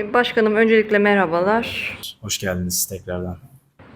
E, Başkanım öncelikle merhabalar. Hoş geldiniz tekrardan.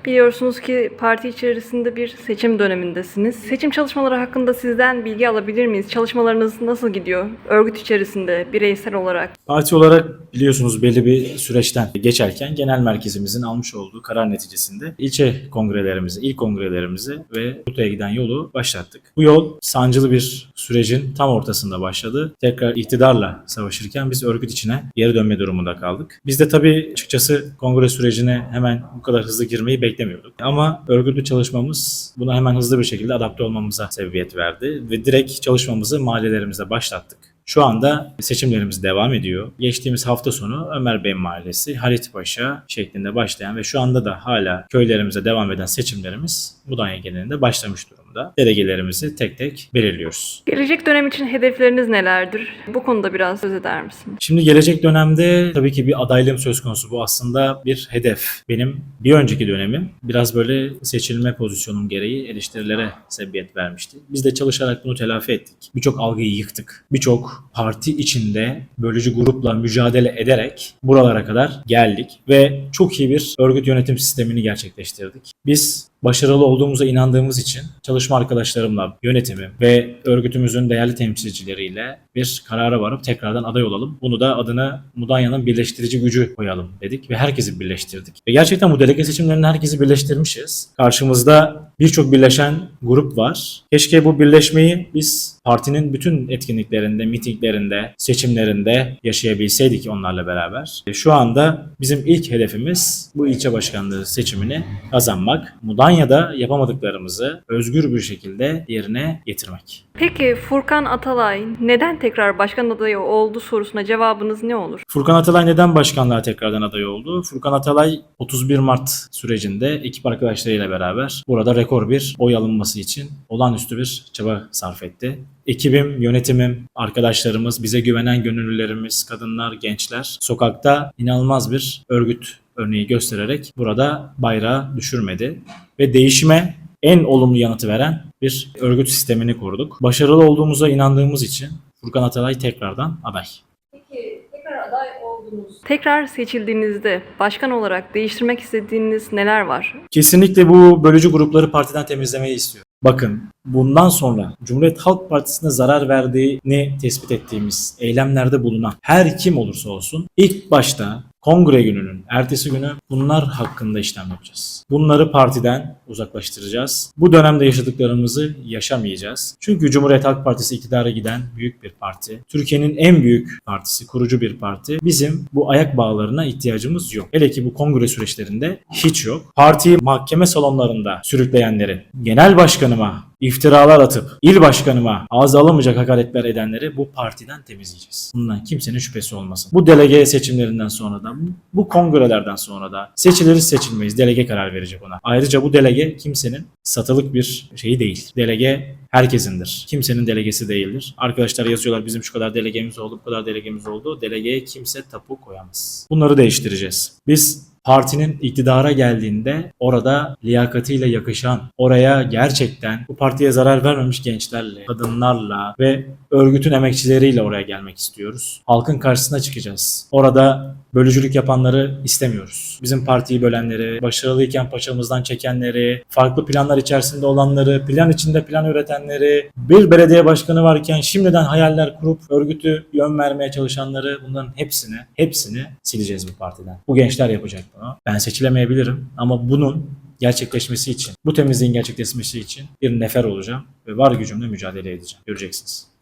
Biliyorsunuz ki parti içerisinde bir seçim dönemindesiniz. Seçim çalışmaları hakkında sizden bilgi alabilir miyiz? Çalışmalarınız nasıl gidiyor? Örgüt içerisinde, bireysel olarak. Parti olarak biliyorsunuz belli bir süreçten geçerken genel merkezimizin almış olduğu karar neticesinde ilçe kongrelerimizi, il kongrelerimizi ve Kutlu'ya giden yolu başlattık. Bu yol sancılı bir sürecin tam ortasında başladı. Tekrar iktidarla savaşırken biz örgüt içine geri dönme durumunda kaldık. Biz de tabii açıkçası kongre sürecine hemen bu kadar hızlı girmeyi beklemiyorduk. Ama örgütlü çalışmamız buna hemen hızlı bir şekilde adapte olmamıza sebebiyet verdi ve direkt çalışmamızı mahallelerimizde başlattık. Şu anda seçimlerimiz devam ediyor. Geçtiğimiz hafta sonu Ömer Bey Mahallesi, Halit Paşa şeklinde başlayan ve şu anda da hala köylerimize devam eden seçimlerimiz Mudanya genelinde başlamış durumda. Delegelerimizi tek tek belirliyoruz. Gelecek dönem için hedefleriniz nelerdir? Bu konuda biraz söz eder misiniz? Şimdi gelecek dönemde tabii ki bir adaylığım söz konusu. Bu aslında bir hedef. Benim bir önceki dönemim biraz böyle seçilme pozisyonum gereği eleştirilere sebebiyet vermişti. Biz de çalışarak bunu telafi ettik. Birçok algıyı yıktık. Birçok parti içinde bölücü grupla mücadele ederek buralara kadar geldik ve çok iyi bir örgüt yönetim sistemini gerçekleştirdik. Biz başarılı olduğumuza inandığımız için çalışma arkadaşlarımla, yönetimim ve örgütümüzün değerli temsilcileriyle bir karara varıp tekrardan aday olalım. Bunu da adını Mudanya'nın birleştirici gücü koyalım dedik ve herkesi birleştirdik. Ve gerçekten bu delege seçimlerinde herkesi birleştirmişiz. Karşımızda birçok birleşen grup var. Keşke bu birleşmeyi biz partinin bütün etkinliklerinde, mitinglerinde, seçimlerinde yaşayabilseydik onlarla beraber. E, Şu anda bizim ilk hedefimiz bu ilçe başkanlığı seçimini kazanmak. Mudanya'da yapamadıklarımızı özgür bir şekilde yerine getirmek. Peki Furkan Atalay neden tekrar başkan adayı oldu sorusuna cevabınız ne olur? Furkan Atalay neden başkanlığa tekrardan aday oldu? Furkan Atalay 31 Mart sürecinde ekip arkadaşlarıyla beraber burada rekor bir oy alınması için olağanüstü bir çaba sarf etti. Ekibim, yönetimim, arkadaşlarımız, bize güvenen gönüllülerimiz, kadınlar, gençler sokakta inanılmaz bir örgüt örneği göstererek burada bayrağı düşürmedi ve değişime en olumlu yanıtı veren bir örgüt sistemini kurduk. Başarılı olduğumuza inandığımız için Furkan Atalay tekrardan aday. Peki tekrar aday oldunuz. Tekrar seçildiğinizde başkan olarak değiştirmek istediğiniz neler var? Kesinlikle bu bölücü grupları partiden temizlemeyi istiyor. Bakın bundan sonra Cumhuriyet Halk Partisi'ne zarar verdiğini tespit ettiğimiz eylemlerde bulunan her kim olursa olsun ilk başta kongre gününün ertesi günü bunlar hakkında işlem yapacağız. Bunları partiden uzaklaştıracağız. Bu dönemde yaşadıklarımızı yaşamayacağız. Çünkü Cumhuriyet Halk Partisi iktidara giden büyük bir parti. Türkiye'nin en büyük partisi, kurucu bir parti. Bizim bu ayak bağlarına ihtiyacımız yok. Hele ki bu kongre süreçlerinde hiç yok. Partiyi mahkeme salonlarında sürükleyenleri, genel başkanıma iftiralar atıp il başkanıma ağza alamayacak hakaretler edenleri bu partiden temizleyeceğiz. Bundan kimsenin şüphesi olmasın. Bu delege seçimlerinden sonra da bu- kongrelerden sonra da seçiliriz seçilmeyiz. Delege karar verecek ona. Ayrıca bu delege kimsenin satılık bir şeyi değil. Delege herkesindir. Kimsenin delegesi değildir. Arkadaşlar yazıyorlar bizim şu kadar delegemiz oldu, bu kadar delegemiz oldu. Delegeye kimse tapu koyamaz. Bunları değiştireceğiz. Biz partinin iktidara geldiğinde orada liyakatiyle yakışan, oraya gerçekten bu partiye zarar vermemiş gençlerle, kadınlarla ve örgütün emekçileriyle oraya gelmek istiyoruz. Halkın karşısına çıkacağız. Orada bölücülük yapanları istemiyoruz. Bizim partiyi bölenleri, başarılıyken paçamızdan çekenleri, farklı planlar içerisinde olanları, plan içinde plan üretenleri, bir belediye başkanı varken şimdiden hayaller kurup örgütü yön vermeye çalışanları bunların hepsini, hepsini sileceğiz bu partiden. Bu gençler yapacak bunu. Ben seçilemeyebilirim ama bunun gerçekleşmesi için, bu temizliğin gerçekleşmesi için bir nefer olacağım ve var gücümle mücadele edeceğim. Göreceksiniz.